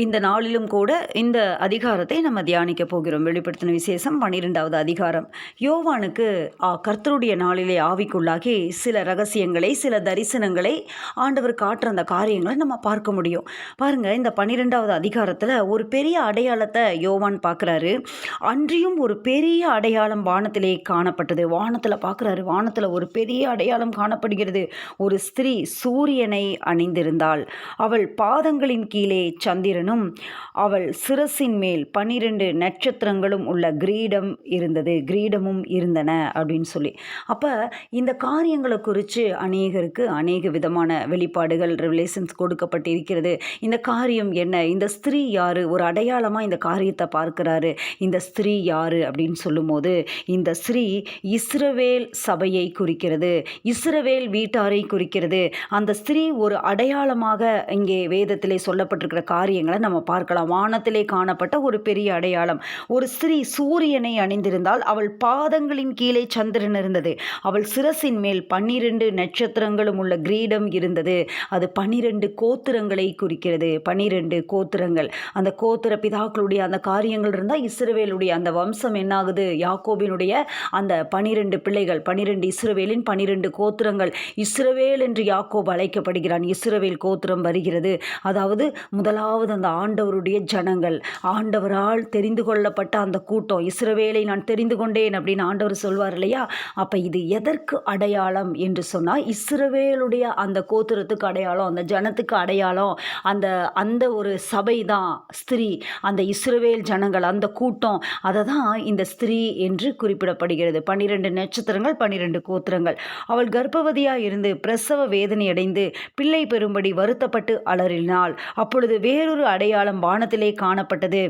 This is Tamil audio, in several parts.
இந்த நாளிலும் கூட இந்த அதிகாரத்தை நம்ம தியானிக்க போகிறோம். வெளிப்படுத்தின விசேஷம் பன்னிரெண்டாவது அதிகாரம். யோவானுக்கு கர்த்தருடைய நாளிலே ஆவிக்குள்ளாகி சில ரகசியங்களை சில தரிசனங்களை ஆண்டவர் காட்டுற அந்த காரியங்களை நம்ம பார்க்க முடியும். பாருங்க இந்த பன்னிரெண்டாவது அதிகாரத்தில் ஒரு பெரிய அடையாளத்தை யோவான் பார்க்குறாரு. அன்றியும் ஒரு பெரிய அடையாளம் வானத்திலே காணப்பட்டது. வானத்தில் பார்க்குறாரு வானத்தில் ஒரு பெரிய அடையாளம் காணப்படுகிறது. ஒரு ஸ்திரீ சூரியனை அணிந்திருந்தாள். அவள் பாதங்களின் கீழே சந்திரனும் அவள் சிரசின் மேல் பன்னிரெண்டு நட்சத்திரங்களும் உள்ள கிரீடம் இருந்தது. கிரீடமும் இருந்தன அப்படின்னு சொல்லி. அப்போ இந்த காரியங்களை குறித்து அநேகருக்கு அநேக விதமான வெளிப்பாடுகள் ரெவலேஷன்ஸ் கொடுக்கப்பட்டிருக்கிறது. இந்த காரியம் என்ன? இந்த ஸ்திரீ யாரு? ஒரு அடையாளமாக இந்த காரியத்தை பார்க்கிறாரு. இந்த ஸ்திரீ யார் அப்படின்னு சொல்லும்போது இந்த ஸ்ரீ இஸ்ரவேல் சபையை குறிக்கிறது. இஸ்ரவேல் வீட்டாரை குறிக்கிறது. அந்த ஸ்திரீ ஒரு அடையாளமாக இங்கே வேதத்திலே சொல்லப்பட்டிருக்கிற காரியங்கள் நம்ம பார்க்கலாம். வானத்திலே காணப்பட்ட ஒரு பெரிய அடையாளம். ஒரு ஸ்திரீ சூரியனை அணிந்திருந்தால் அவள் பாதங்களின் கீழே சந்திரன் இருந்தது. அவள் சிரசின் மேல் பன்னிரண்டு நட்சத்திரங்களும் உள்ள கிரீடம் இருந்தது. அது பன்னிரண்டு கோத்திரங்களை குறிக்கிறது. பன்னிரண்டு கோத்திரங்கள். அந்த கோத்திர பிதாக்களுடைய அந்த காரியங்கள் இருந்தால் இஸ்ரவேலுடைய அந்த வம்சம் என்னாகுது? யாக்கோபினுடைய அந்த பனிரெண்டு பிள்ளைகள் பனிரெண்டு இஸ்ரவேலின் பனிரெண்டு கோத்திரங்கள். இஸ்ரவேல் என்று யாக்கோப் அழைக்கப்படுகிறான். இஸ்ரவேல் கோத்திரம் வருகிறது. அதாவது முதலாவது அந்த ஆண்டவருடைய ஜனங்கள். ஆண்டவரால் தெரிந்து கொள்ளப்பட்ட அந்த கூட்டம். இஸ்ரவேலை நான் தெரிந்து கொண்டேன் அப்படின்னு ஆண்டவர் சொல்வார் இல்லையா? அப்போ இது எதற்கு அடையாளம் என்று சொன்னால் இஸ்ரவேலுடைய அந்த கோத்திரத்துக்கு அடையாளம் அந்த ஜனத்துக்கு அடையாளம் அந்த அந்த ஒரு சபை தான் ஸ்திரீ அந்த இஸ்ரவேல் ஜனங்கள் அந்த கூட்டம். அதை தான் இந்த ஸ்திரீ என்று குறிப்பிடப்படுகிறது. பன்னிரெண்டு நட்சத்திரங்கள் பன்னிரெண்டு கோத்திரங்கள். அவள் கர்ப்பவதியாக இருந்து பிரசவ வேதனை அடைந்து பிள்ளை பெறும்படி வருத்தப்பட்டு அலறினாள். அப்பொழுது வேறொரு அடையாளம் வானத்திலே காணப்பட்டது.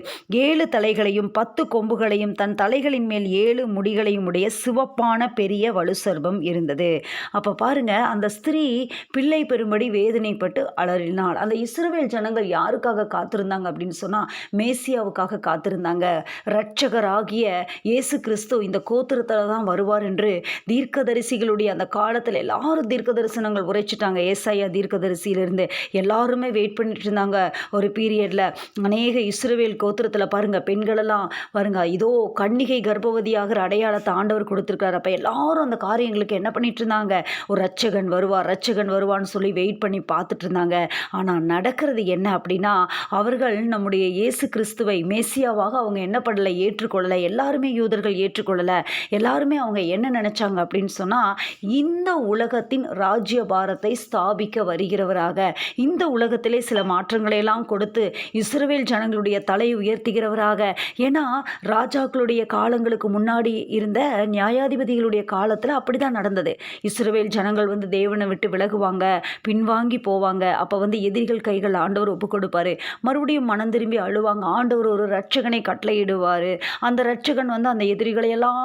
ஏழு தலைகளையும் பத்து கொம்புகளையும் தன் தலைகளின் மேல் ஏழு முடிகளையும் உடைய சிவப்பான பெரிய வலுசர்பம் இருந்தது. அப்போ பாருங்க அந்த ஸ்திரீ பிள்ளை பெறும்படி வேதனைப்பட்டு அலறினாள். அந்த இஸ்ரவேல் ஜனங்கள் யாருக்காக காத்திருந்தாங்க அப்படின்னு சொன்னால் மேசியாவுக்காக காத்திருந்தாங்க. இரட்சகராகிய இயேசு கிறிஸ்து இந்த கோத்திரத்தில் தான் வருவார் என்று தீர்க்கதரிசிகளுடைய அந்த காலத்தில் எல்லாரும் தீர்க்க தரிசனங்கள் உரைச்சிட்டாங்க. ஏசாயா தீர்க்கதரிசியிலிருந்து எல்லாருமே வெயிட் பண்ணிட்டு இருந்தாங்க. ஒரு பீரியடில் அநேக இஸ்ரவேல் கோத்திரத்தில் பாருங்கள் பெண்களெல்லாம் பாருங்க இதோ கன்னிகை கர்ப்பவதியாகிற அடையாளத்தை ஆண்டவர் கொடுத்துருக்காரு அப்போ எல்லாரும் அந்த காரியங்களுக்கு என்ன பண்ணிட்டு இருந்தாங்க ஒரு ரட்சகன் வருவார் ரட்சகன் வருவான்னு சொல்லி வெயிட் பண்ணி பார்த்துட்டு இருந்தாங்க ஆனால் நடக்கிறது என்ன அப்படின்னா அவர்கள் நம்முடைய இயேசு கிறிஸ்துவை மேசியாவாக அவங்க என்ன பண்ணலை ஏற்றுக்கொள்ளலை எல்லாருமே யூதர்கள் ஏற்றுக்கொள்ளலை எல்லாருமே அவங்க என்ன நினச்சாங்க அப்படின்னு சொன்னால் இந்த உலகத்தின் ராஜ்ய பாரத்தை ஸ்தாபிக்க வருகிறவராக இந்த உலகத்திலே சில மாற்றங்களை எல்லாம் கொடுத்து இஸ்ரவேல் ஜனங்களுடைய தலை உயர்த்துகிறவராக. ஏன்னா ராஜாக்களுடைய காலங்களுக்கு முன்னாடி இருந்த நியாயாதிபதிகளுடைய காலத்தில் அப்படி தான் நடந்தது. இஸ்ரவேல் ஜனங்கள் வந்து தேவனை விட்டு விலகுவாங்க பின்வாங்கி போவாங்க. அப்போ வந்து எதிரிகள் கைகள் ஆண்டவர் ஒப்பு கொடுப்பார் மறுபடியும் மனம் திரும்பி அழுவாங்க. ஆண்டவர் ஒரு ரட்சகனை கட்டளையிடுவார். அந்த ரட்சகன் வந்து அந்த எதிரிகளை எல்லாம்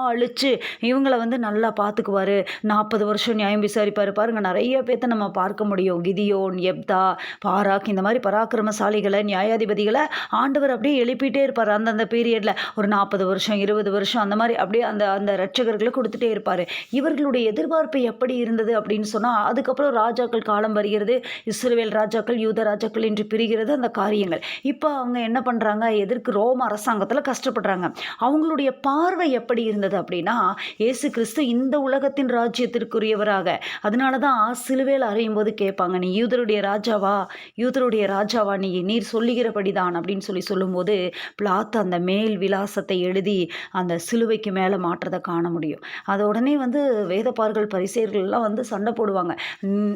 இவங்களை வந்து நல்லா பார்த்துக்குவாரு. நாற்பது வருஷம் நியாயம் விசாரிப்பார். பாருங்கள் நிறைய பேர்த்த நம்ம பார்க்க முடியும். கிதியோன் எப்தா பாராக் இந்த மாதிரி பராக்கிரமசாலிகளை நியாயாதிபதிகளை ஆண்டவர் அப்படியே எழுப்பிட்டே இருப்பார். அந்தந்த பீரியடில் ஒரு நாற்பது வருஷம் இருபது வருஷம் அந்த மாதிரி அப்படியே அந்த அந்த ரட்சகர்களை கொடுத்துட்டே இருப்பார். இவர்களுடைய எதிர்பார்ப்பு எப்படி இருந்தது அப்படின்னு சொன்னால் அதுக்கப்புறம் ராஜாக்கள் காலம் வருகிறது இஸ்ரேல் ராஜாக்கள் யூத ராஜாக்கள் என்று பிரிகிறது அந்த காரியங்கள். இப்போ அவங்க என்ன பண்ணுறாங்க எதிர்க்கு ரோம அரசாங்கத்தில் கஷ்டப்படுறாங்க. அவங்களுடைய பார்வை எப்படி இருந்தது அப்படின்னா இயேசு கிறிஸ்து இந்த உலகத்தின் ராஜ்யத்திற்குரியவராக. அதனால தான் சிலுவையில் அறையும் போது கேட்பாங்க நீ யூதருடைய ராஜாவா? யூதருடைய ராஜாவா? நீ நீர் சொல்லுகிறபடிதான் அப்படின்னு சொல்லி சொல்லும்போது பிளாத் அந்த மேல் விலாசத்தை எழுதி அந்த சிலுவைக்கு மேலே மாற்றதை காண முடியும். அது உடனே வந்து வேதப்பார்கள் பரிசெயர்கள் வந்து சண்டை போடுவாங்க.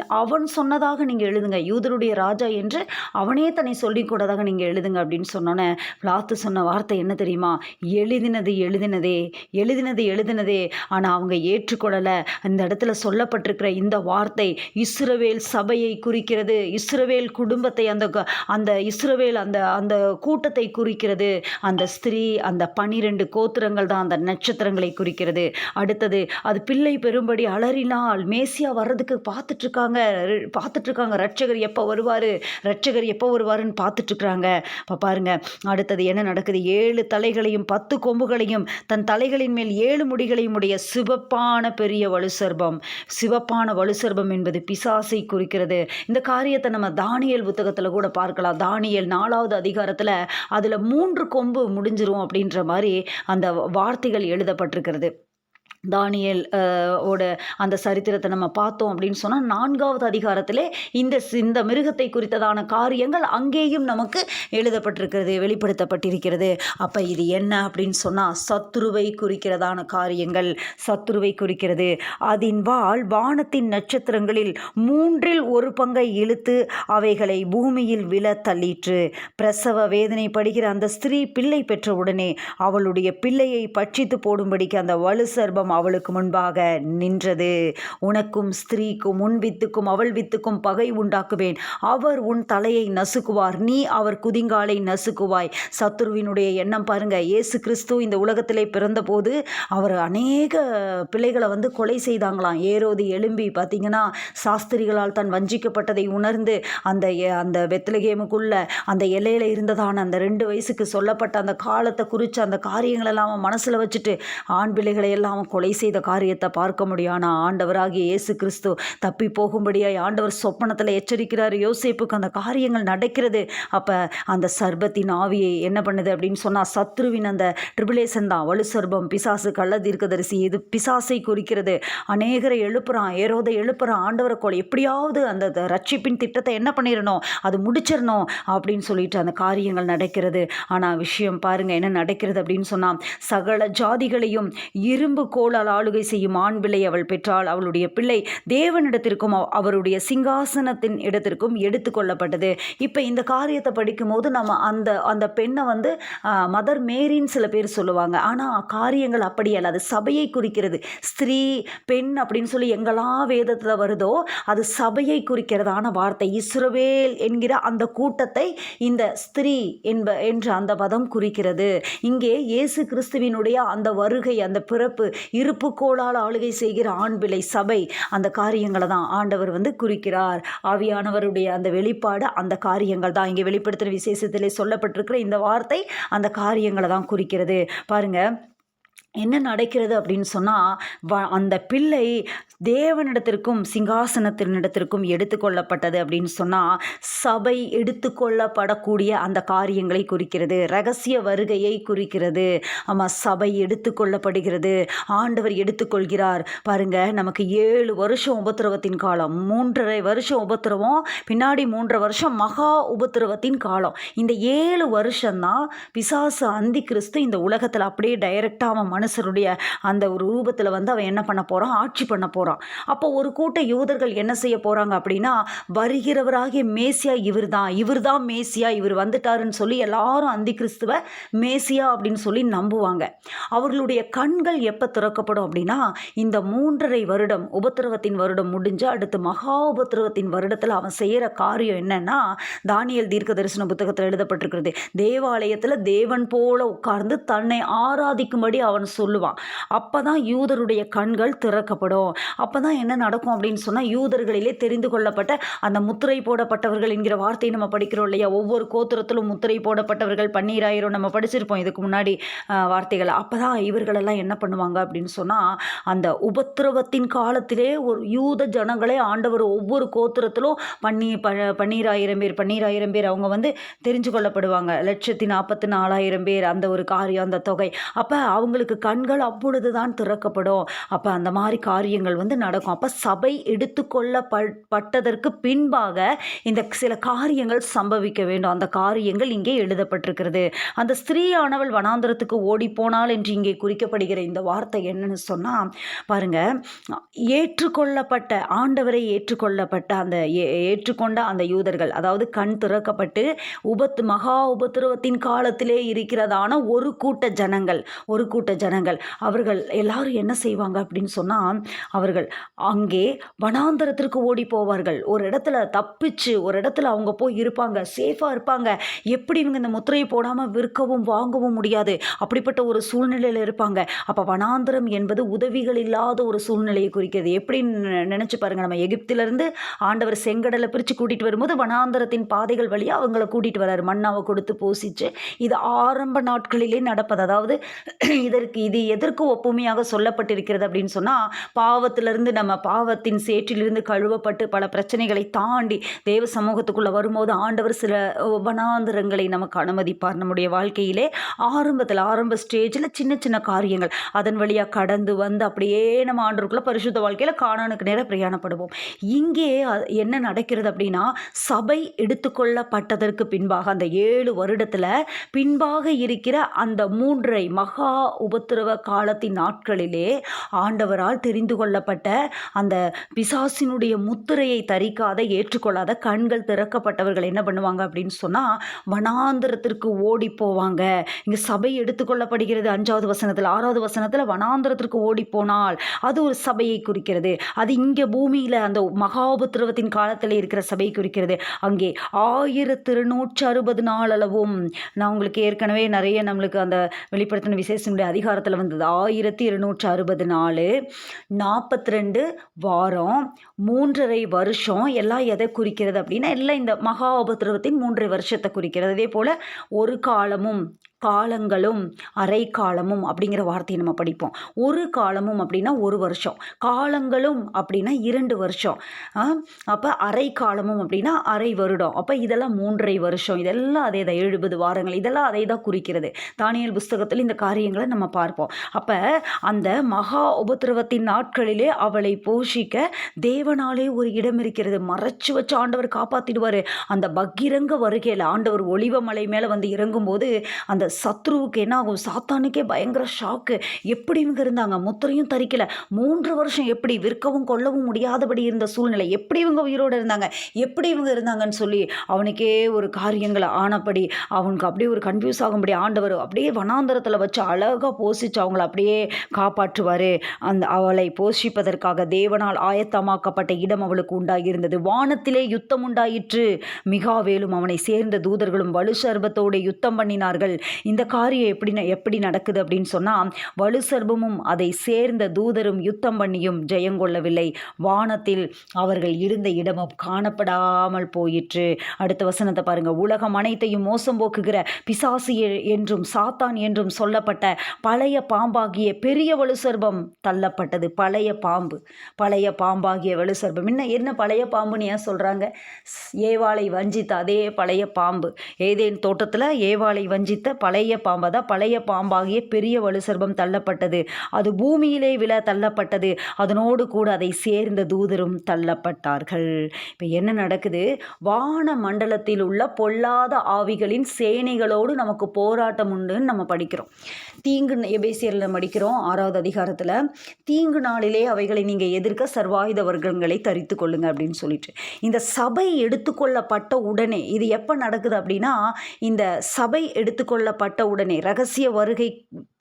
அவன் சொன்னதாக நீங்கள் எழுதுங்க. யூதருடைய ராஜா என்று அவனே தன்னை சொல்லி கூடதாக நீங்கள் எழுதுங்க அப்படின்னு சொன்னோன்னே பிளாத்து சொன்ன வார்த்தை என்ன தெரியுமா? எழுதினது எழுதினதே எழுதினது எழுதினதே. ஆனால் அவங்க ஏற்றுக்கொள்ளலை. அந்த இடத்துல சொல்லப்பட்டிருக்கிற இந்த வார்த்தை இஸ்ரவேல் சபையை குறிக்கிறது. இஸ்ரவேல் குடும்பத்தை அந்த க- அந்த இஸ்ரவேல் அந்த அந்த கூட்டத்தை குறிக்கிறது. அந்த ஸ்திரீ அந்த பனிரெண்டு கோத்திரங்கள் தான் அந்த நட்சத்திரங்களை குறிக்கிறது. அடுத்தது அது பிள்ளை பெறும்படி அலறினால் மேசியா வர்றதுக்கு பார்த்துட்டு இருக்காங்க பார்த்துட்டு இருக்காங்க ரட்சகர் எப்போ வருவார்? ரட்சகர் எப்போ வருவாருன்னு பார்த்துட்டு இருக்கிறாங்க இப்போ பாருங்க அடுத்தது என்ன நடக்குது? ஏழு தலைகளையும் பத்து கொம்புகளையும் தன் தலைகளின் மேல் ஏழு முடிகளையும் உடைய சிவப்பான பெரிய வலுசர்பம். சிவப்பான வலுசர்பம் என்பது பிசாசை குறிக்கிறது. இந்த காரியத்தை நம்ம தானியல் புத்தகத்தில் கூட பார்க்கலாம். தானியல் தானியல் நாலாவது அதிகாரத்தில் அதில் மூன்று கொம்பு முடிஞ்சிரும் அப்படின்ற மாதிரி அந்த வார்த்தைகள் எழுதப்பட்டிருக்கிறது. தானியேல் ஓட அந்த சரித்திரத்தை நம்ம பார்த்தோம் அப்படின்னு சொன்னால் நான்காவது அதிகாரத்திலே இந்த சி- இந்த மிருகத்தை குறித்ததான காரியங்கள் அங்கேயும் நமக்கு எழுதப்பட்டிருக்கிறது வெளிப்படுத்தப்பட்டிருக்கிறது. அப்போ இது என்ன அப்படின்னு சொன்னால் சத்ருவை குறிக்கிறதான காரியங்கள் சத்ருவை குறிக்கிறது. அதின் வாள் வானத்தின் நட்சத்திரங்களில் மூன்றில் ஒரு பங்கை இழுத்து அவைகளை பூமியில் விழ தள்ளிற்று. பிரசவ வேதனை படுகிற அந்த ஸ்திரீ பிள்ளை பெற்றவுடனே அவளுடைய பிள்ளையை பட்சித்து போடும்படிக்கு அந்த வலு சர்பம் அவளுக்கு முன்பாக நின்றது. உனக்கும் ஸ்திரீக்கும் உன் வித்துக்கும் அவள் வித்துக்கும் பகை உண்டாக்குவேன். அவர் உன் தலையை நசுக்குவார். நீ அவர் குதிங்காலை நசுக்குவாய். சத்துருவினுடைய எண்ணம் பாருங்க. இயேசு கிறிஸ்து இந்த உலகத்திலே பிறந்தபோது அவர் அநேக பிள்ளைகளை வந்து கொலை செய்தாங்களாம். ஏரோது எழும்பி பார்த்தீங்கன்னா சாஸ்திரிகளால் தான் வஞ்சிக்கப்பட்டதை உணர்ந்து அந்த அந்த வெத்திலகேமுக்குள்ள அந்த எல்லையில் இருந்ததான அந்த ரெண்டு வயசுக்கு சொல்லப்பட்ட அந்த காலத்தை குறித்து அந்த காரியங்களெல்லாம் அவன் மனசில் வச்சுட்டு ஆண் பிள்ளைகளை எல்லாம் அவன் கொலை செய்த காரியத்தை பார்க்க முடியும். ஆனால் ஆண்டவராகிய இயேசு கிறிஸ்து தப்பி போகும்படியாய் ஆண்டவர் சொப்பனத்தில் எச்சரிக்கிறார். யோசேப்புக்கு அந்த காரியங்கள் நடக்கிறது. அப்போ அந்த சர்பத்தின் ஆவியை என்ன பண்ணுது அப்படின்னு சொன்னால் சத்ருவின் அந்த ட்ரிபிளேசன் தான். வலு சர்பம் பிசாசு கள்ள தீர்க்கதரிசி இது பிசாசை குறிக்கிறது. அநேகரை எழுப்புறான் ஏரோதை எழுப்புறான். ஆண்டவரை கொலை. எப்படியாவது அந்த ரட்சிப்பின் திட்டத்தை என்ன பண்ணிடணும் அது முடிச்சிடணும் அப்படின்னு சொல்லிட்டு அந்த காரியங்கள் நடக்கிறது. ஆனால் விஷயம் பாருங்கள் என்ன நடக்கிறது அப்படின்னு சொன்னால் சகல ஜாதிகளையும் இரும்பு கோலால் ஆளுகை செய்யும் ஆண் அவள் பெற்றால் அவளுடைய பிள்ளை தேவனிடத்திற்கும் அவருடைய சிங்காசனத்தின் இடத்திற்கும் எடுத்துக்கொள்ளப்பட்டது இப்போ இந்த காரியத்தை படிக்கும்போது நம்ம அந்த அந்த பெண்ணை வந்து மதர் மேரின்னு சில பேர் சொல்லுவாங்க. ஆனால் காரியங்கள் அப்படி அல்ல. அது சபையை குறிக்கிறது. ஸ்திரீ பெண் அப்படின்னு சொல்லி எங்கெல்லாம் வேதத்தில் வருதோ அது சபையை குறிக்கிறதான வார்த்தை. இஸ்ரவேல் என்கிற அந்த கூட்டத்தை இந்த ஸ்திரீ என்ப என்ற அந்த பதம் குறிக்கிறது. இங்கே இயேசு கிறிஸ்துவினுடைய அந்த வருகை அந்த பிறப்பு இருப்பு கோளால் ஆளுகை செய்கிற ஆண் சபை அந்த காரியங்களை தான் ஆண்டவர் வந்து குறிக்கிறார். ஆவியானவருடைய அந்த வெளிப்பாடு அந்த காரியங்கள் தான். இங்கே வெளிப்படுத்துகிற விசேஷத்திலே சொல்லப்பட்டிருக்கிற இந்த வார்த்தை அந்த காரியங்களை தான் குறிக்கிறது. பாருங்க என்ன நடக்கிறது அப்படின்னு சொன்னால் வ அந்த பிள்ளை தேவனிடத்திற்கும் சிங்காசனத்தினிடத்திற்கும் எடுத்துக்கொள்ளப்பட்டது அப்படின்னு சொன்னால் சபை எடுத்துக்கொள்ளப்படக்கூடிய அந்த காரியங்களை குறிக்கிறது ரகசிய வருகையை குறிக்கிறது. ஆமாம் சபை எடுத்துக்கொள்ளப்படுகிறது ஆண்டவர் எடுத்துக்கொள்கிறார் பாருங்க நமக்கு ஏழு வருஷம் உபத்திரவத்தின் காலம் மூன்றரை வருஷம் உபத்திரவம் பின்னாடி மூன்றரை வருஷம் மகா உபத்திரவத்தின் காலம். இந்த ஏழு வருஷம்தான் பிசாசு அந்தி கிறிஸ்து இந்த உலகத்தில் அப்படியே டைரெக்டாக அவன் மனுஷருடைய அந்த ஒரு ரூபத்தில் வந்து அவன் என்ன பண்ண போகிறான் ஆட்சி பண்ண போகிறான் அப்போ ஒரு கூட்ட யூதர்கள் என்ன செய்ய போகிறாங்க அப்படின்னா வருகிறவராகிய மேசியா இவர் தான் இவர் தான் மேசியா இவர் வந்துட்டாருன்னு சொல்லி எல்லாரும் அந்தி கிறிஸ்துவ மேசியா அப்படின்னு சொல்லி நம்புவாங்க. அவர்களுடைய கண்கள் எப்போ திறக்கப்படும் அப்படின்னா இந்த மூன்றரை வருடம் உபத்திரவத்தின் வருடம் முடிஞ்சு அடுத்து மகா உபத்திரவத்தின் வருடத்தில் அவன் செய்கிற காரியம் என்னன்னா தானியல் தீர்க்க தரிசன புத்தகத்தில் எழுதப்பட்டிருக்கிறது. தேவாலயத்தில் தேவன் போல உட்கார்ந்து தன்னை ஆராதிக்கும்படி அவன் சொல்லுவான். அப்போ தான் யூதருடைய கண்கள் திறக்கப்படும். அப்போ தான் என்ன நடக்கும் அப்படின்னு சொன்னால் யூதர்களிலே தெரிந்து கொள்ளப்பட்ட அந்த முத்திரை போடப்பட்டவர்கள் என்கிற வார்த்தையை நம்ம படிக்கிறோம் இல்லையா? ஒவ்வொரு கோத்திரத்திலும் முத்திரை போடப்பட்டவர்கள் பன்னீராயிரம் நம்ம படிச்சிருப்போம் இதுக்கு முன்னாடி வார்த்தைகளை. அப்போ தான் இவர்களெல்லாம் என்ன பண்ணுவாங்க அப்படின்னு சொன்னால் அந்த உபத்திரவத்தின் காலத்திலே ஒரு யூத ஜனங்களே ஆண்டவர் ஒவ்வொரு கோத்திரத்திலும் பன்னீ ப பன்னீராயிரம் பேர் பன்னீராயிரம் பேர் அவங்க வந்து தெரிஞ்சு கொள்ளப்படுவாங்க. லட்சத்தி நாற்பத்தி நாலாயிரம் பேர் அந்த ஒரு காரியம் அந்த தொகை. அப்போ அவங்களுக்கு கண்கள் அப்பொழுது தான் திறக்கப்படும். அப்போ அந்த மாதிரி காரியங்கள் வந்து நடக்கும். அப்போ சபை எடுத்துக்கொள்ளப்பட்டதற்கு பின்பாக இந்த சில காரியங்கள் சம்பவிக்க வேண்டும். அந்த காரியங்கள் இங்கே எழுதப்பட்டிருக்கிறது. அந்த ஸ்திரீயானவள் வனாந்தரத்துக்கு ஓடிப்போனாள் என்று இங்கே குறிக்கப்படுகிற இந்த வார்த்தை என்னன்னு சொன்னால் பாருங்க ஏற்றுக்கொள்ளப்பட்ட ஆண்டவரை ஏற்றுக்கொள்ளப்பட்ட அந்த ஏ- ஏற்றுக்கொண்ட அந்த யூதர்கள் அதாவது கண் திறக்கப்பட்டு உபத் மகா உபத்திரவத்தின் காலத்திலே இருக்கிறதான ஒரு கூட்ட ஜனங்கள் ஒரு கூட்ட ஜன ஜனங்கள். அவர்கள் எல்லாரும் என்ன செய்வாங்க அப்படின்னு சொன்னால் அவர்கள் அங்கே வனாந்தரத்திற்கு ஓடி போவார்கள். ஒரு இடத்துல தப்பிச்சு ஒரு இடத்துல அவங்க போய் இருப்பாங்க சேஃபாக இருப்பாங்க. எப்படி இவங்க இந்த முத்திரையை போடாமல் விற்கவும் வாங்கவும் முடியாது? அப்படிப்பட்ட ஒரு சூழ்நிலையில் இருப்பாங்க. அப்போ வனாந்தரம் என்பது உதவிகள் இல்லாத ஒரு சூழ்நிலையை குறிக்கிறது. எப்படின்னு நினச்சி பாருங்கள் நம்ம எகிப்திலிருந்து ஆண்டவர் செங்கடலை பிரித்து கூட்டிகிட்டு வரும்போது வனாந்தரத்தின் பாதைகள் வழியாக அவங்கள கூட்டிகிட்டு வர்றாரு மண்ணாவை கொடுத்து பூசிச்சு இது ஆரம்ப நாட்களிலே நடப்பது. அதாவது இதற்கு இது எதற்கு ஒப்புமையாக சொல்லப்பட்டிருக்கிறது அப்படின்னு சொன்னால் பாவத்திலிருந்து நம்ம பாவத்தின் சேற்றிலிருந்து கழுவப்பட்டு பல பிரச்சனைகளை தாண்டி தேவ சமூகத்துக்குள்ளே வரும்போது ஆண்டவர் சில வனாந்திரங்களை நமக்கு அனுமதிப்பார் நம்முடைய வாழ்க்கையிலே. ஆரம்பத்தில் ஆரம்ப ஸ்டேஜில் சின்ன சின்ன காரியங்கள். அதன் வழியாக கடந்து வந்து அப்படியே நம்ம ஆண்டவருக்குள்ளே பரிசுத்த வாழ்க்கையில் காணானுக்கு நேரம் பிரயாணப்படுவோம். இங்கே என்ன நடக்கிறது அப்படின்னா சபை எடுத்துக்கொள்ளப்பட்டதற்கு பின்பாக அந்த ஏழு வருடத்தில் பின்பாக இருக்கிற அந்த மூன்றை மகா உபத்திரவ காலத்தின் நாட்களிலே ஆண்டவரால் தெரிந்து கொள்ளப்பட்ட அந்த பிசாசினுடைய முத்திரையை தரிக்காத ஏற்றுக்கொள்ளாத கண்கள் திறக்கப்பட்டவர்கள் என்ன பண்ணுவாங்க அப்படின்னு சொன்னால் வனாந்திரத்திற்கு ஓடி போவாங்க. இங்கே சபை எடுத்துக்கொள்ளப்படுகிறது அஞ்சாவது வசனத்தில். ஆறாவது வசனத்தில் வனாந்திரத்திற்கு ஓடி போனால் அது ஒரு சபையை குறிக்கிறது. அது இங்கே பூமியில் அந்த மகாபுத்திரவத்தின் காலத்தில் இருக்கிற சபையை குறிக்கிறது. அங்கே ஆயிரத்தி இருநூற்றி அறுபது நாள் அளவும் நான் உங்களுக்கு ஏற்கனவே நிறைய நம்மளுக்கு அந்த வெளிப்படுத்தின விசேஷனுடைய அதிகாரத்தில் வந்தது. ஆயிரத்தி இருநூற்றி அறுபது நாள் நாற்பத்தி ரெண்டு வாரம் மூன்றரை வருஷம் எல்லாம் எதை குறிக்கிறது அப்படின்னா எல்லாம் இந்த மகா உபத்திரவத்தின் மூன்றரை வருஷத்தை குறிக்கிறது. அதே போல் ஒரு காலமும் காலங்களும் அரை காலமும் அப்படிங்கிற வார்த்தையை நம்ம படிப்போம். ஒரு காலமும் அப்படின்னா ஒரு வருஷம். காலங்களும் அப்படின்னா இரண்டு வருஷம். அப்போ அரை காலமும் அப்படின்னா அரை வருடம். அப்போ இதெல்லாம் மூன்றரை வருஷம். இதெல்லாம் அதே தான். எழுபது வாரங்கள். இதெல்லாம் அதை தான் குறிக்கிறது. தானியல் புஸ்தகத்தில் இந்த காரியங்களை நம்ம பார்ப்போம். அப்போ அந்த மகா உபத்திரவத்தின் நாட்களிலே அவளை போஷிக்க தேவனாலே ஒரு இடம் இருக்கிறது. மறைச்சு வச்சு ஆண்டவர் காப்பாற்றிடுவார் அந்த பகிரங்க வருகையில் ஆண்டவர் ஒளிவமலை மேலே வந்து இறங்கும்போது அந்த சத்ருவுக்கு என்ன ஆகும்? சாத்தானுக்கே பயங்கர ஷாக்கு எப்படி இவங்க இருந்தாங்க? முத்திரையும் தரிக்கல. மூன்று வருஷம் எப்படி விற்கவும் கொள்ளவும் முடியாதபடி இருந்த சூழ்நிலை. எப்படி இவங்க உயிரோடு இருந்தாங்க? எப்படி இவங்க இருந்தாங்கன்னு சொல்லி அவனுக்கே ஒரு காரியங்களை ஆனபடி அவனுக்கு அப்படியே ஒரு கன்ஃபியூஸ் ஆகும்படி ஆண்டவர் அப்படியே வனாந்தரத்தில் வச்சு அழகாக போஷிச்சு அவங்கள அப்படியே காப்பாற்றுவார். அந்த அவளை போஷிப்பதற்காக தேவனால் ஆயத்தமாக்கப்பட்ட இடம் அவளுக்கு உண்டாகியிருந்தது வானத்திலே யுத்தம் உண்டாயிற்று. மிகாவேலும் அவனை சேர்ந்த தூதர்களும் வலு சர்பத்தோடு யுத்தம் பண்ணினார்கள். இந்த காரியம் எப்படி ந- எப்படி நடக்குது அப்படின்னு சொன்னால் வலு சர்பமும் அதை சேர்ந்த தூதரும் யுத்தம் பண்ணியும் ஜெயங்கொள்ளவில்லை வானத்தில் அவர்கள் இருந்த இடமும் காணப்படாமல் போயிற்று. அடுத்த வசனத்தை பாருங்கள் உலகம் அனைத்தையும் மோசம் போக்குகிற பிசாசு என்றும் சாத்தான் என்றும் சொல்லப்பட்ட பழைய பாம்பாகிய பெரிய வலு சர்பம் தள்ளப்பட்டது. பழைய பாம்பு பழைய பாம்பாகிய வலு சர்பம் என்ன என்ன பழைய பாம்புன்னு ஏன் சொல்கிறாங்க ஏவாளை வஞ்சித்த அதே பழைய பாம்பு. ஏதேன் தோட்டத்தில் ஏவாளை வஞ்சித்த பழைய பழைய பாம்பை தான் பழைய பாம்பாகிய பெரிய வலு சர்பம் தள்ளப்பட்டது. அது பூமியிலே விழ தள்ளப்பட்டது. அதனோடு கூட அதை சேர்ந்த தூதரும் தள்ளப்பட்டார்கள். இப்போ என்ன நடக்குது? வான மண்டலத்தில் உள்ள பொல்லாத ஆவிகளின் சேனைகளோடு நமக்கு போராட்டம் உண்டுன்னு நம்ம படிக்கிறோம். தீங்கு எபேசியரில் படிக்கிறோம் ஆறாவது அதிகாரத்தில். தீங்கு நாளிலே அவைகளை நீங்கள் எதிர்க்க சர்வாயுத வர்க்கங்களை தரித்து கொள்ளுங்க அப்படின்னு சொல்லிட்டு. இந்த சபை எடுத்துக்கொள்ளப்பட்ட உடனே இது எப்போ நடக்குது அப்படின்னா இந்த சபை எடுத்துக்கொள்ள எடுத்துக்கொள்ளப்பட்ட உடனே ரகசிய வருகை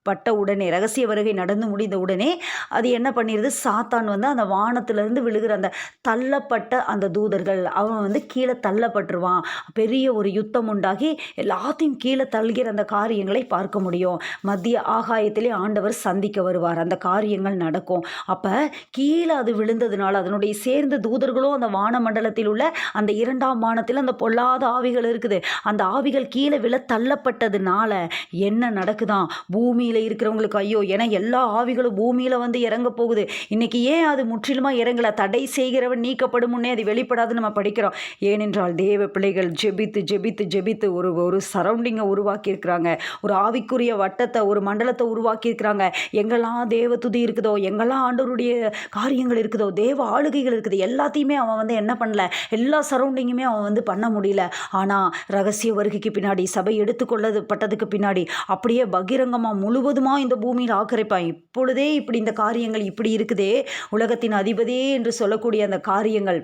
பட்ட உடனே ரகசிய வருகை நடந்து முடிந்த உடனே அது என்ன பண்ணிடுது சாத்தான் வந்து அந்த வானத்திலிருந்து விழுகிற அந்த தள்ளப்பட்ட அந்த தூதர்கள் அவன் வந்து கீழே தள்ளப்பட்டுருவான். பெரிய ஒரு யுத்தம் உண்டாகி எல்லாத்தையும் கீழே தள்ளுகிற அந்த காரியங்களை பார்க்க முடியும். மத்திய ஆகாயத்திலே ஆண்டவர் சந்திக்க வருவார். அந்த காரியங்கள் நடக்கும். அப்போ கீழே அது விழுந்ததுனால அதனுடைய சேர்ந்த தூதர்களும் அந்த வான மண்டலத்தில் உள்ள அந்த இரண்டாம் வானத்தில் அந்த பொல்லாத ஆவிகள் இருக்குது. அந்த ஆவிகள் கீழே விழ தள்ளப்பட்டதுனால என்ன நடக்குதான்? பூமி பூமியில் இருக்கிறவங்களுக்கு ஐயோ ஏன்னா எல்லா ஆவிகளும் பூமியில் வந்து இறங்க போகுது. இன்னைக்கு ஏன் அது முற்றிலுமாக இறங்கலை? தடை செய்கிறவன் நீக்கப்படும் முன்னே அது வெளிப்படாது நம்ம படிக்கிறோம். ஏனென்றால் தேவ பிள்ளைகள் ஜெபித்து ஜெபித்து ஜெபித்து ஒரு ஒரு சரௌண்டிங்கை உருவாக்கியிருக்கிறாங்க. ஒரு ஆவிக்குரிய வட்டத்தை ஒரு மண்டலத்தை உருவாக்கியிருக்கிறாங்க. எங்கெல்லாம் தேவ துதி இருக்குதோ எங்கெல்லாம் ஆண்டவருடைய காரியங்கள் இருக்குதோ தேவ ஆளுகைகள் இருக்குது எல்லாத்தையுமே அவன் வந்து என்ன பண்ணல? எல்லா சரௌண்டிங்குமே அவன் வந்து பண்ண முடியல. ஆனால் ரகசிய வருகைக்கு பின்னாடி சபை எடுத்துக்கொள்ளப்பட்டதுக்கு பின்னாடி அப்படியே பகிரங்கமாக முழு முழுவதுமாக இந்த பூமியில் ஆக்கிரமிப்பான் இப்பொழுதே இப்படி இந்த காரியங்கள் இப்படி இருக்குதே. உலகத்தின் அதிபதியே என்று சொல்லக்கூடிய அந்த காரியங்கள்.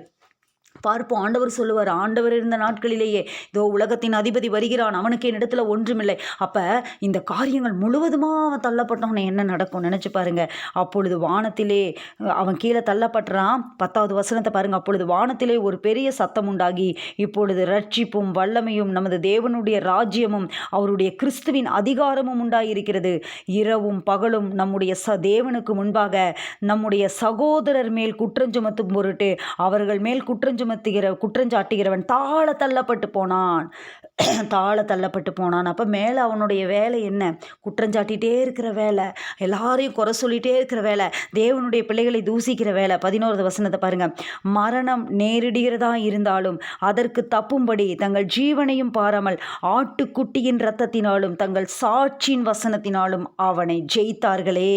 பார்ப்போம். ஆண்டவர் சொல்லுவார் ஆண்டவர் இருந்த நாட்களிலேயே இதோ உலகத்தின் அதிபதி வருகிறான். அவனுக்கு என்னிடத்துல ஒன்றுமில்லை. அப்போ இந்த காரியங்கள் முழுவதுமாக அவன் தள்ளப்பட்டவனை என்ன நடக்கும் நினச்சி பாருங்க. அப்பொழுது வானத்திலே அவன் கீழே தள்ளப்பட்டுறான். பத்தாவது வசனத்தை பாருங்க. அப்பொழுது வானத்திலே ஒரு பெரிய சத்தம் உண்டாகி இப்பொழுது ரட்சிப்பும் வல்லமையும் நமது தேவனுடைய ராஜ்யமும் அவருடைய கிறிஸ்துவின் அதிகாரமும் உண்டாயிருக்கிறது. இரவும் பகலும் நம்முடைய ச தேவனுக்கு முன்பாக நம்முடைய சகோதரர் மேல் குற்றஞ்சுமத்தும் பொருட்டு அவர்கள் மேல் குற்றஞ்சு சுமத்துகிற குற்றஞ்சாட்டுகிறவன் தாழ தள்ளப்பட்டு போனான். தாழ தள்ளப்பட்டு போனான். அப்போ மேலே அவனுடைய வேலை என்ன? குற்றஞ்சாட்டிகிட்டே இருக்கிற வேலை. எல்லாரையும் குறை சொல்லிகிட்டே இருக்கிற வேலை. தேவனுடைய பிள்ளைகளை தூசிக்கிற வேலை. பதினோரு வசனத்தை பாருங்கள் மரணம் நேரிடுகிறதா இருந்தாலும் அதற்கு தப்பும்படி தங்கள் ஜீவனையும் பாராமல் ஆட்டுக்குட்டியின் ரத்தத்தினாலும் தங்கள் சாட்சியின் வசனத்தினாலும் அவனை ஜெயித்தார்களே.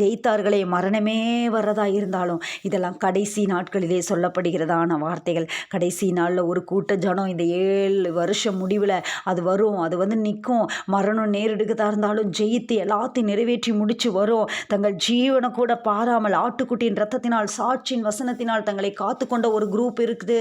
ஜெயித்தார்களே மரணமே வர்றதா இருந்தாலும் இதெல்லாம் கடைசி நாட்களிலே சொல்லப்படுகிறதான வார்த்தைகள். கடைசி நாளில் ஒரு கூட்ட ஜனம் இந்த ஏழு வருஷம் முடிவில் அது வரும். அது வந்து நிற்கும் மரணம் நேரிடுகிறதா இருந்தாலும் ஜெயித்து எல்லாத்தையும் நிறைவேற்றி முடிச்சு வரும். தங்கள் ஜீவனை கூட பாராமல் ஆட்டுக்குட்டியின் ரத்தத்தினால் சாட்சியின் வசனத்தினால் தங்களை காத்துக்கொண்ட ஒரு குரூப் இருக்குது.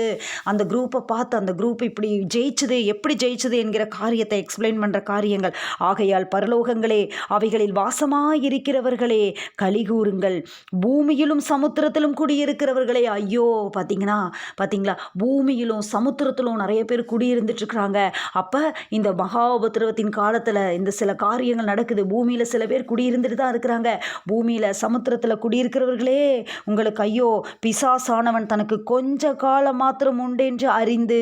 அந்த குரூப்பை பார்த்து அந்த குரூப் இப்படி ஜெயிச்சது எப்படி ஜெயிச்சது என்கிற காரியத்தை எக்ஸ்பிளைன் பண்ணுற காரியங்கள். ஆகையால் பரலோகங்களே அவைகளில் வாசமாயிருக்கிறவர்களே கலிகூறுங்கள் பூமியிலும் சமுத்திரத்திலும் குடியிருக்கிறவர்களே. ஐயோ பார்த்தீங்கன்னா பார்த்தீங்களா பூமியிலும் சமுத்திரத்திலும் நிறைய பேர் குடியிருந்துட்டு இருக்கிறாங்க அப்போ இந்த மகா உபத்திரவத்தின் காலத்தில் இந்த சில காரியங்கள் நடக்குது. பூமியில் சில பேர் குடியிருந்துட்டு தான் இருக்கிறாங்க. பூமியில் சமுத்திரத்தில் குடியிருக்கிறவர்களே உங்களுக்கு ஐயோ பிசாசானவன் தனக்கு கொஞ்ச காலம் மாத்திரம் உண்டு என்று அறிந்து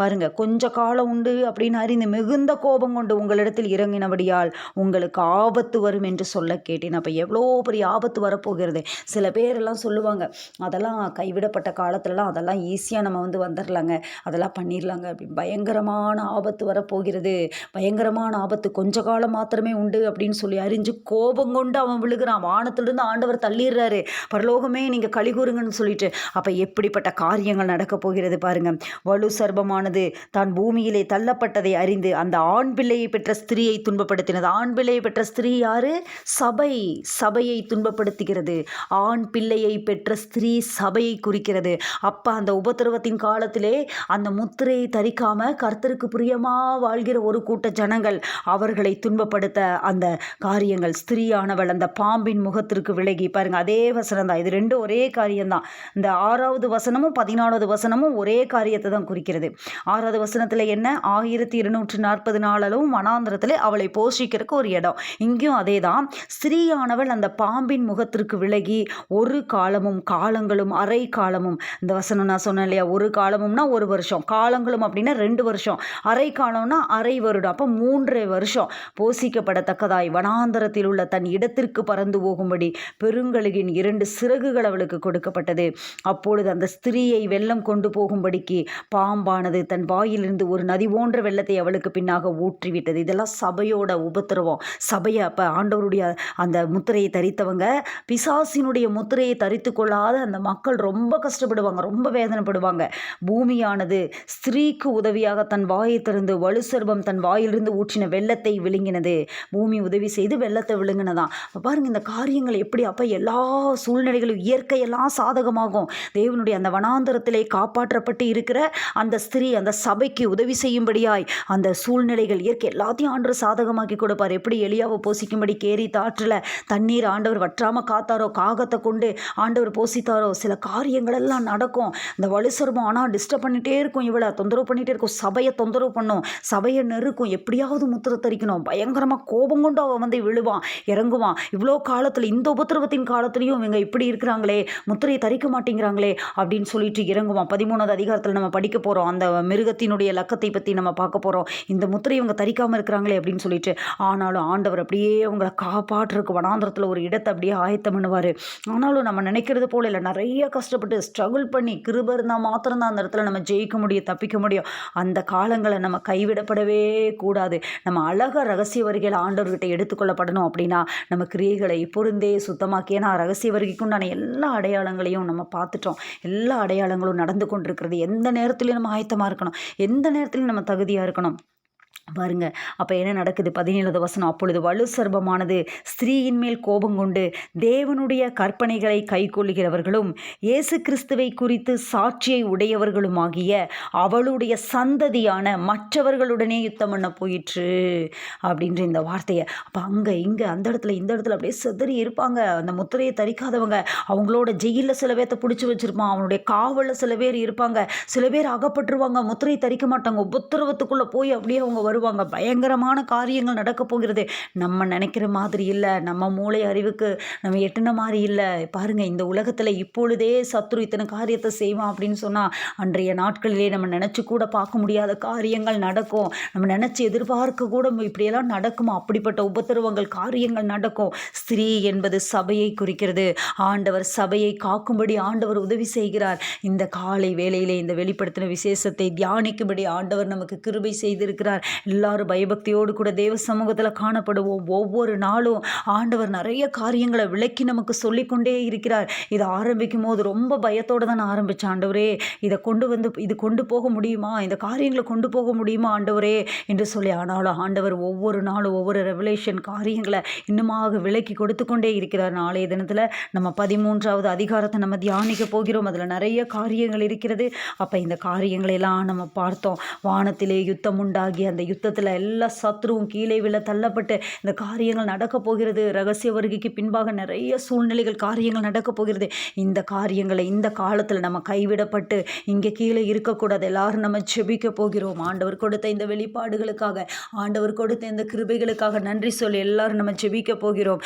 பாருங்க கொஞ்ச காலம் உண்டு அப்படின்னு அறிந்து மிகுந்த கோபம் கொண்டு உங்களிடத்தில் இறங்கினபடியால் உங்களுக்கு ஆபத்து வரும் என்று சொல்ல கேட்டேன். அப்போ எவ்வளோ பெரிய ஆபத்து வரப்போகிறது? சில பேரெல்லாம் சொல்லுவாங்க அதெல்லாம் கைவிடப்பட்ட காலத்துலலாம் அதெல்லாம் ஈஸியாக நம்ம வந்து வந்துடலாங்க அதெல்லாம் பண்ணிடலாங்க அப்படி பயங்கரமான ஆபத்து வரப்போகிறது. பயங்கரமான ஆபத்து. கொஞ்ச காலம் மாத்திரமே உண்டு அப்படின்னு சொல்லி அறிஞ்சு கோபம் கொண்டு அவன் விழுகிறான். வானத்திலிருந்து ஆண்டவர் தள்ளிடுறாரு பரலோகமே நீங்கள் கழிகூறுங்கன்னு சொல்லிட்டு. அப்போ எப்படிப்பட்ட காரியங்கள் நடக்கப் போகிறது பாருங்க. வலு சர்பமானது தான் பூமியிலே தள்ளப்பட்டதை அறிந்து அந்த ஆண் பிள்ளையை பெற்ற ஸ்திரீயை துன்பப்படுத்தினது. ஆண் பிள்ளையை பெற்ற ஸ்திரீ யாரு? சபை. சபையை துன்பப்படுத்துகிறது. ஆண் பிள்ளையை பெற்ற ஸ்திரீ சபையை குறிக்கிறது. அப்போ அந்த உபத்திரவத்தின் காலத்திலே அந்த முத்திரையை தரிக்காம கர்த்தருக்கு பிரியமா வாழ்கிற ஒரு கூட்ட ஜனங்கள் அவர்களை துன்பப்படுத்த அந்த காரியங்கள் ஸ்திரீயானவள் அந்த பாம்பின் முகத்திற்கு விலகி. பாருங்க அதே வசனம் தான் இது ரெண்டும் ஒரே காரியம்தான். இந்த ஆறாவது வசனமும் பதினாலாவது வசனமும் ஒரே காரியத்தை தான் குறிக்கிறது. ஆறாவது வசனத்தில் என்ன? ஆயிரத்தி இருநூற்று நாற்பது நாளளவும் வனாந்திரத்தில் அவளை போஷிக்கிறதுக்கு ஒரு இடம். இங்கேயும் அதே தான் ஸ்திரீயானவள் அந்த பாம்பின் முகத்திற்கு விலகி ஒரு காலமும் காலங்களும் அரை காலமும். இந்த வசனம் நான் சொன்னேன் இல்லையா? ஒரு காலமும்னா ஒரு வருஷம். காலங்களும் அப்படின்னா ரெண்டு வருஷம். அரை காலம்னா அரை வருடம். அப்போ மூன்றரை வருஷம். போசிக்கப்படத்தக்கதாய் வனாந்தரத்தில் உள்ள தன் இடத்திற்கு பறந்து போகும்படி பெருங்கழுகின் இரண்டு சிறகுகள் அவளுக்கு கொடுக்கப்பட்டது. அப்பொழுது அந்த ஸ்திரீயை வெள்ளம் கொண்டு போகும்படிக்கு பாம்பானது தன் வாயிலிருந்து ஒரு நதி போன்ற வெள்ளத்தை அவளுக்கு பின்னாக ஊற்றிவிட்டது. இதெல்லாம் சபையோட உபத்திரவம். சபையை அப்போ ஆண்டவருடைய அந்த முத்திரையை தரித்தவங்க பிசாசினுடைய முத்திரையை தரித்து கொள்ளாத அந்த மக்கள் ரொம்ப கஷ்டப்படுவாங்க. ரொம்ப வேதனை வேதனைப்படுவாங்க பூமியானது ஸ்திரீக்கு உதவியாக தன் வாயை திறந்து வலுசர்பம் தன் வாயிலிருந்து ஊற்றின வெள்ளத்தை விழுங்கினது. பூமி உதவி செய்து வெள்ளத்தை விழுங்கினதான் பாருங்க இந்த காரியங்கள் எப்படி? அப்போ எல்லா சூழ்நிலைகளும் இயற்கையெல்லாம் சாதகமாகும். தேவனுடைய அந்த வனாந்தரத்திலே காப்பாற்றப்பட்டு இருக்கிற அந்த ஸ்திரீ அந்த சபைக்கு உதவி செய்யும்படியாய் அந்த சூழ்நிலைகள் இயற்கை எல்லாத்தையும் ஆண்டவர் சாதகமாக்கி கொடுப்பார். எப்படி எளியாவை போசிக்கும்படி கேரி தாற்றில் தண்ணீர் ஆண்டவர் வற்றாமல் காத்தாரோ காகத்தை கொண்டு ஆண்டவர் போசித்தாரோ சில காரியங்கள் எல்லாம் நடக்கும். இந்த வலுசர்மம் ஆனால் டிஸ்டர்ப் பண்ணிகிட்டே இருக்கும் இவளை. தொந்தரவு பண்ணிகிட்டே இருக்கும். சபையை தொந்தரவு பண்ணும். சபையை நெருக்கும். எப்படியாவது முத்திரை தரிக்கணும். பயங்கரமாக கோபம் கொண்டு அவன் வந்து விழுவான் இறங்குவான். இவ்வளோ காலத்தில் இந்த உபத்திரவத்தின் காலத்துலேயும் இவங்க இப்படி இருக்கிறாங்களே முத்திரையை தரிக்க மாட்டேங்கிறாங்களே அப்படின்னு சொல்லிட்டு இறங்குவான். பதிமூணாவது அதிகாரத்தில் நம்ம படிக்க போகிறோம் அந்த மிருகத்தினுடைய லக்கத்தை பற்றி நம்ம பார்க்க போகிறோம் இந்த முத்திரை இவங்க தரிக்காமல் இருக்கிறாங்களே அப்படின்னு சொல்லிட்டு. ஆனாலும் ஆண்டவர் அப்படியே அவங்கள காப்பாற்றுறதுக்கு வனாந்திரத்தில் ஒரு இடத்தை அப்படியே ஆயத்தம் பண்ணுவார். ஆனாலும் நம்ம நினைக்கிறது போல இல்லை. நிறைய கஷ்டப்பட்டு ஸ்ட்ரகிள் பண்ணி கிருபர் இருந்தால் மாத்திரம்தான் அந்த இடத்துல நம்ம ஜெயிக்க முடியும் தப்பிக்க முடியும். அந்த காலங்களை நம்ம கைவிடப்படவே கூடாது. நம்ம அழக ரகசிய வரிகளை ஆண்டவர்கிட்ட எடுத்துக்கொள்ளப்படணும் அப்படின்னா நம்ம கிரியைகளை பொருந்தே சுத்தமாக்கி ஏன்னா ரகசிய வருகைக்கு உண்டான எல்லா அடையாளங்களையும் நம்ம பார்த்துட்டோம். எல்லா அடையாளங்களும் நடந்து கொண்டிருக்கிறது. எந்த நேரத்துலையும் நம்ம ஆயத்தமாக இருக்கணும். எந்த நேரத்துலையும் நம்ம தகுதியாக இருக்கணும். பாருங்க. அப்போ என்ன நடக்குது? பதினேழு வசனம். அப்பொழுது வலு சர்பமானது ஸ்திரீயின் மேல் கோபம் கொண்டு தேவனுடைய கற்பனைகளை கைக்கொள்ளுகிறவர்களும் இயேசு கிறிஸ்துவை குறித்து சாட்சியை உடையவர்களுமாகிய அவளுடைய சந்ததியான மற்றவர்களுடனே யுத்தம் பண்ண போயிற்று அப்படின்ற இந்த வார்த்தையை. அப்போ அங்கே இங்கே அந்த இடத்துல இந்த இடத்துல அப்படியே செதறி இருப்பாங்க. அந்த முத்திரையை தரிக்காதவங்க. அவங்களோட ஜெயிலில் சில பேர்த்த பிடிச்சி வச்சுருப்பான். அவனுடைய காவலில் சில பேர் இருப்பாங்க. சில பேர் அகப்பட்டுருவாங்க. முத்திரையை தரிக்க மாட்டாங்க. உபத்திரவத்துக்குள்ளே போய் அப்படியே அவங்க வருவாங்க. பயங்கரமான காரியங்கள் நடக்க போகிறது. நம்ம நினைக்கிற மாதிரி இல்லை. நம்ம மூளை அறிவுக்கு நம்ம எட்டின மாதிரி இல்லை. பாருங்கள் இந்த உலகத்தில் இப்பொழுதே சத்ரு இத்தனை காரியத்தை செய்வான் அப்படின்னு சொன்னால் அன்றைய நாட்களிலே நம்ம நினச்சி கூட பார்க்க முடியாத காரியங்கள் நடக்கும். நம்ம நினச்சி எதிர்பார்க்க கூட இப்படியெல்லாம் நடக்குமா? அப்படிப்பட்ட உபத்திரவங்கள் காரியங்கள் நடக்கும். ஸ்திரீ என்பது சபையை குறிக்கிறது. ஆண்டவர் சபையை காக்கும்படி ஆண்டவர் உதவி செய்கிறார். இந்த காலை வேளையிலே இந்த வெளிப்படுத்தின விசேஷத்தை தியானிக்கும்படி ஆண்டவர் நமக்கு கிருபை செய்திருக்கிறார். எல்லாரும் பயபக்தியோடு கூட தேவ சமூகத்தில் காணப்படுவோம். ஒவ்வொரு நாளும் ஆண்டவர் நிறைய காரியங்களை விளக்கி நமக்கு சொல்லிக்கொண்டே இருக்கிறார். இதை ஆரம்பிக்கும் போது ரொம்ப பயத்தோடு தான் ஆரம்பித்தேன் ஆண்டவரே. இதை கொண்டு வந்து இது கொண்டு போக முடியுமா? இந்த காரியங்களை கொண்டு போக முடியுமா ஆண்டவரே? என்று சொல்லி ஆனாலும் ஆண்டவர் ஒவ்வொரு நாளும் ஒவ்வொரு ரெவலேஷன் காரியங்களை இன்னுமாக விலக்கி கொடுத்து கொண்டே இருக்கிறார். நாளைய தினத்தில் நம்ம பதிமூன்றாவது அதிகாரத்தை நம்ம தியானிக்க போகிறோம். அதில் நிறைய காரியங்கள் இருக்கிறது. அப்போ இந்த காரியங்களெல்லாம் நம்ம பார்த்தோம். வானத்திலே யுத்தம் உண்டாகி அந்த யுத்தத்தில் எல்லா சத்ருவும் கீழே விழ தள்ளப்பட்டு இந்த காரியங்கள் நடக்கப் போகிறது. ரகசிய வருகைக்கு பின்பாக நிறைய சூழ்நிலைகள் காரியங்கள் நடக்கப் போகிறது. இந்த காரியங்களை இந்த காலத்தில் நம்ம கைவிடப்பட்டு இங்கே கீழே இருக்கக்கூடாது. எல்லாரும் நம்ம செபிக்க போகிறோம். ஆண்டவர் கொடுத்த இந்த வெளிப்பாடுகளுக்காக ஆண்டவர் கொடுத்த இந்த கிருபைகளுக்காக நன்றி சொல்லி எல்லாரும் நம்ம செபிக்க போகிறோம்.